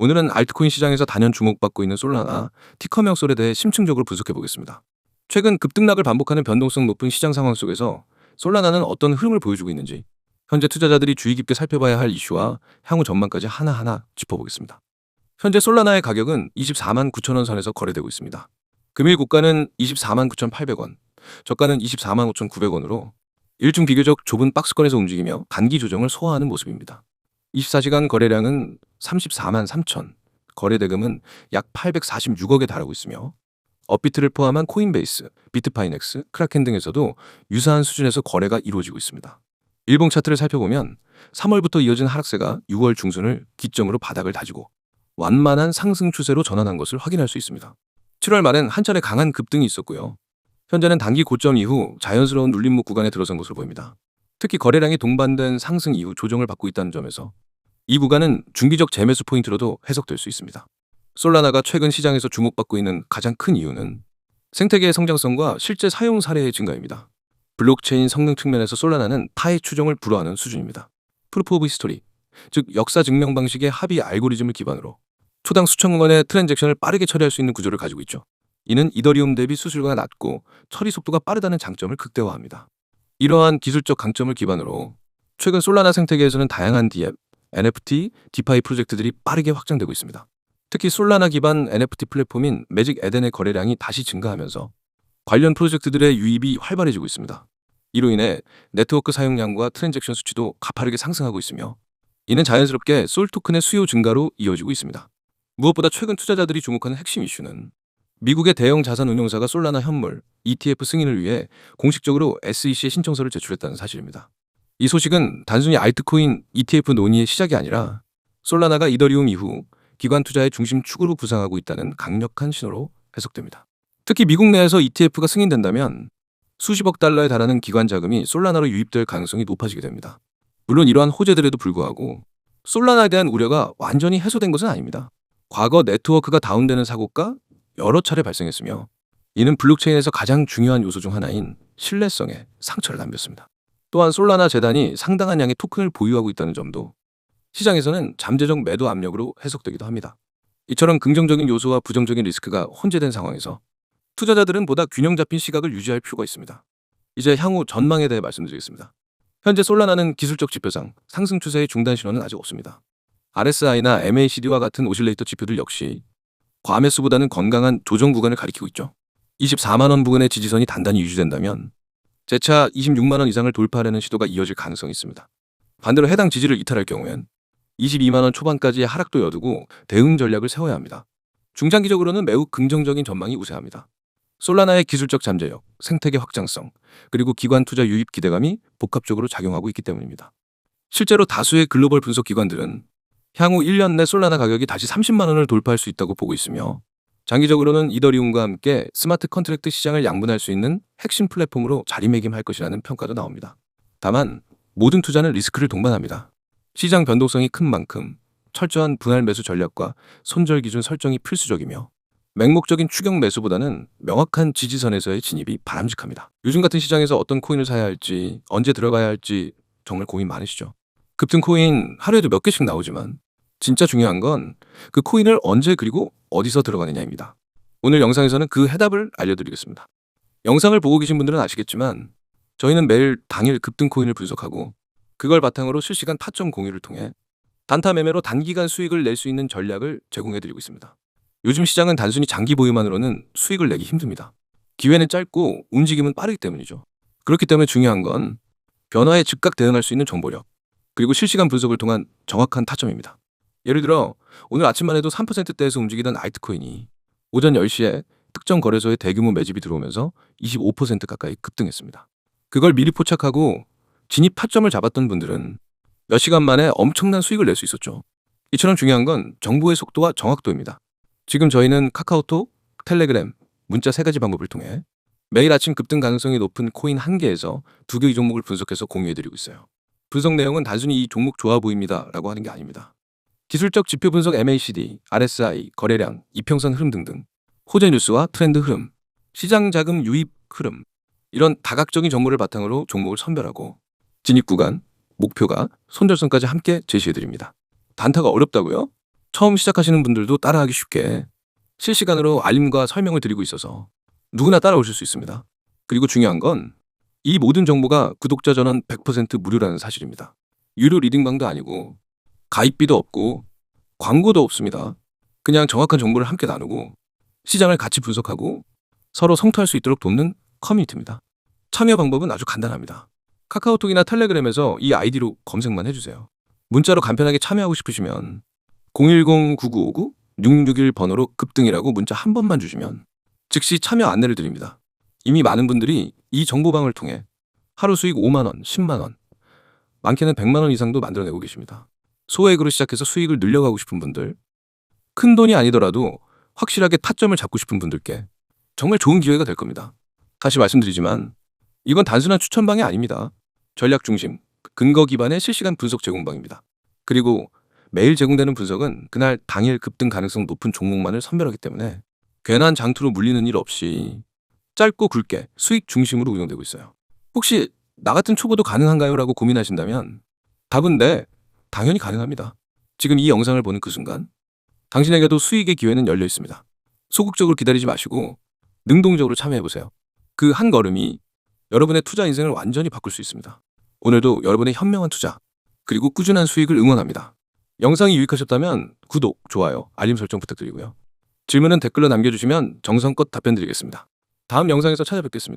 오늘은 알트코인 시장에서 단연 주목받고 있는 솔라나, 티커 명솔에 대해 심층적으로 분석해 보겠습니다. 최근 급등락을 반복하는 변동성 높은 시장 상황 속에서 솔라나는 어떤 흐름을 보여주고 있는지, 현재 투자자들이 주의 깊게 살펴봐야 할 이슈와 향후 전망까지 하나하나 짚어보겠습니다. 현재 솔라나의 가격은 24만 9천 원 선에서 거래되고 있습니다. 금일 고가는 24만 9,800원, 저가는 24만 5,900원으로 일중 비교적 좁은 박스권에서 움직이며 단기 조정을 소화하는 모습입니다. 24시간 거래량은 34만 3천, 거래 대금은 약 846억에 달하고 있으며 업비트를 포함한 코인베이스, 비트파이넥스, 크라켄 등에서도 유사한 수준에서 거래가 이루어지고 있습니다. 일봉 차트를 살펴보면 3월부터 이어진 하락세가 6월 중순을 기점으로 바닥을 다지고 완만한 상승 추세로 전환한 것을 확인할 수 있습니다. 7월 말엔 한 차례 강한 급등이 있었고요. 현재는 단기 고점 이후 자연스러운 눌림목 구간에 들어선 것으로 보입니다. 특히 거래량이 동반된 상승 이후 조정을 받고 있다는 점에서 이 구간은 중기적 재매수 포인트로도 해석될 수 있습니다. 솔라나가 최근 시장에서 주목받고 있는 가장 큰 이유는 생태계의 성장성과 실제 사용 사례의 증가입니다. 블록체인 성능 측면에서 솔라나는 타의 추종을 불허하는 수준입니다. 프루프 오브 히스토리, 즉 역사 증명 방식의 합의 알고리즘을 기반으로 초당 수천 건의 트랜잭션을 빠르게 처리할 수 있는 구조를 가지고 있죠. 이는 이더리움 대비 수수료가 낮고 처리 속도가 빠르다는 장점을 극대화합니다. 이러한 기술적 강점을 기반으로 최근 솔라나 생태계에서는 다양한 디앱, NFT, 디파이 프로젝트들이 빠르게 확장되고 있습니다. 특히 솔라나 기반 NFT 플랫폼인 매직 에덴의 거래량이 다시 증가하면서 관련 프로젝트들의 유입이 활발해지고 있습니다. 이로 인해 네트워크 사용량과 트랜잭션 수치도 가파르게 상승하고 있으며 이는 자연스럽게 솔 토큰의 수요 증가로 이어지고 있습니다. 무엇보다 최근 투자자들이 주목하는 핵심 이슈는 미국의 대형 자산 운용사가 솔라나 현물 ETF 승인을 위해 공식적으로 SEC에 신청서를 제출했다는 사실입니다. 이 소식은 단순히 알트코인 ETF 논의의 시작이 아니라 솔라나가 이더리움 이후 기관 투자의 중심 축으로 부상하고 있다는 강력한 신호로 해석됩니다. 특히 미국 내에서 ETF가 승인된다면 수십억 달러에 달하는 기관 자금이 솔라나로 유입될 가능성이 높아지게 됩니다. 물론 이러한 호재들에도 불구하고 솔라나에 대한 우려가 완전히 해소된 것은 아닙니다. 과거 네트워크가 다운되는 사고가 여러 차례 발생했으며 이는 블록체인에서 가장 중요한 요소 중 하나인 신뢰성에 상처를 남겼습니다. 또한 솔라나 재단이 상당한 양의 토큰을 보유하고 있다는 점도 시장에서는 잠재적 매도 압력으로 해석되기도 합니다. 이처럼 긍정적인 요소와 부정적인 리스크가 혼재된 상황에서 투자자들은 보다 균형 잡힌 시각을 유지할 필요가 있습니다. 이제 향후 전망에 대해 말씀드리겠습니다. 현재 솔라나는 기술적 지표상 상승 추세의 중단 신호는 아직 없습니다. RSI나 MACD와 같은 오실레이터 지표들 역시 과매수보다는 건강한 조정 구간을 가리키고 있죠. 24만 원 부근의 지지선이 단단히 유지된다면 재차 26만 원 이상을 돌파하려는 시도가 이어질 가능성이 있습니다. 반대로 해당 지지를 이탈할 경우엔 22만 원 초반까지의 하락도 여두고 대응 전략을 세워야 합니다. 중장기적으로는 매우 긍정적인 전망이 우세합니다. 솔라나의 기술적 잠재력, 생태계 확장성, 그리고 기관 투자 유입 기대감이 복합적으로 작용하고 있기 때문입니다. 실제로 다수의 글로벌 분석 기관들은 향후 1년 내 솔라나 가격이 다시 30만 원을 돌파할 수 있다고 보고 있으며 장기적으로는 이더리움과 함께 스마트 컨트랙트 시장을 양분할 수 있는 핵심 플랫폼으로 자리매김할 것이라는 평가도 나옵니다. 다만 모든 투자는 리스크를 동반합니다. 시장 변동성이 큰 만큼 철저한 분할 매수 전략과 손절 기준 설정이 필수적이며 맹목적인 추격 매수보다는 명확한 지지선에서의 진입이 바람직합니다. 요즘 같은 시장에서 어떤 코인을 사야 할지 언제 들어가야 할지 정말 고민 많으시죠? 급등 코인 하루에도 몇 개씩 나오지만 진짜 중요한 건 그 코인을 언제 그리고 어디서 들어가느냐입니다. 오늘 영상에서는 그 해답을 알려드리겠습니다. 영상을 보고 계신 분들은 아시겠지만 저희는 매일 당일 급등 코인을 분석하고 그걸 바탕으로 실시간 타점 공유를 통해 단타 매매로 단기간 수익을 낼 수 있는 전략을 제공해드리고 있습니다. 요즘 시장은 단순히 장기 보유만으로는 수익을 내기 힘듭니다. 기회는 짧고 움직임은 빠르기 때문이죠. 그렇기 때문에 중요한 건 변화에 즉각 대응할 수 있는 정보력, 그리고 실시간 분석을 통한 정확한 타점입니다. 예를 들어 오늘 아침만 해도 3%대에서 움직이던 알트코인이 오전 10시에 특정 거래소에 대규모 매집이 들어오면서 25% 가까이 급등했습니다. 그걸 미리 포착하고 진입 타점을 잡았던 분들은 몇 시간 만에 엄청난 수익을 낼 수 있었죠. 이처럼 중요한 건 정보의 속도와 정확도입니다. 지금 저희는 카카오톡, 텔레그램, 문자 세 가지 방법을 통해 매일 아침 급등 가능성이 높은 코인 한 개에서 두 개의 종목을 분석해서 공유해드리고 있어요. 분석 내용은 단순히 이 종목 좋아 보입니다 라고 하는 게 아닙니다. 기술적 지표 분석 MACD, RSI, 거래량, 이평선 흐름 등등, 호재 뉴스와 트렌드 흐름, 시장 자금 유입 흐름, 이런 다각적인 정보를 바탕으로 종목을 선별하고 진입 구간, 목표가, 손절선까지 함께 제시해 드립니다. 단타가 어렵다고요? 처음 시작하시는 분들도 따라하기 쉽게 실시간으로 알림과 설명을 드리고 있어서 누구나 따라오실 수 있습니다. 그리고 중요한 건 이 모든 정보가 구독자 전원 100% 무료라는 사실입니다. 유료 리딩방도 아니고 가입비도 없고 광고도 없습니다. 그냥 정확한 정보를 함께 나누고 시장을 같이 분석하고 서로 성토할 수 있도록 돕는 커뮤니티입니다. 참여 방법은 아주 간단합니다. 카카오톡이나 텔레그램에서 이 아이디로 검색만 해주세요. 문자로 간편하게 참여하고 싶으시면 010-9959-6661 번호로 급등이라고 문자 한 번만 주시면 즉시 참여 안내를 드립니다. 이미 많은 분들이 이 정보방을 통해 하루 수익 5만원, 10만원, 많게는 100만원 이상도 만들어내고 계십니다. 소액으로 시작해서 수익을 늘려가고 싶은 분들, 큰 돈이 아니더라도 확실하게 타점을 잡고 싶은 분들께 정말 좋은 기회가 될 겁니다. 다시 말씀드리지만 이건 단순한 추천방이 아닙니다. 전략 중심, 근거 기반의 실시간 분석 제공방입니다. 그리고 매일 제공되는 분석은 그날 당일 급등 가능성 높은 종목만을 선별하기 때문에 괜한 장투로 물리는 일 없이 짧고 굵게 수익 중심으로 운영되고 있어요. 혹시 나 같은 초보도 가능한가요? 라고 고민하신다면 답은 네, 당연히 가능합니다. 지금 이 영상을 보는 그 순간 당신에게도 수익의 기회는 열려 있습니다. 소극적으로 기다리지 마시고 능동적으로 참여해보세요. 그 한 걸음이 여러분의 투자 인생을 완전히 바꿀 수 있습니다. 오늘도 여러분의 현명한 투자, 그리고 꾸준한 수익을 응원합니다. 영상이 유익하셨다면 구독, 좋아요, 알림 설정 부탁드리고요. 질문은 댓글로 남겨주시면 정성껏 답변 드리겠습니다. 다음 영상에서 찾아뵙겠습니다.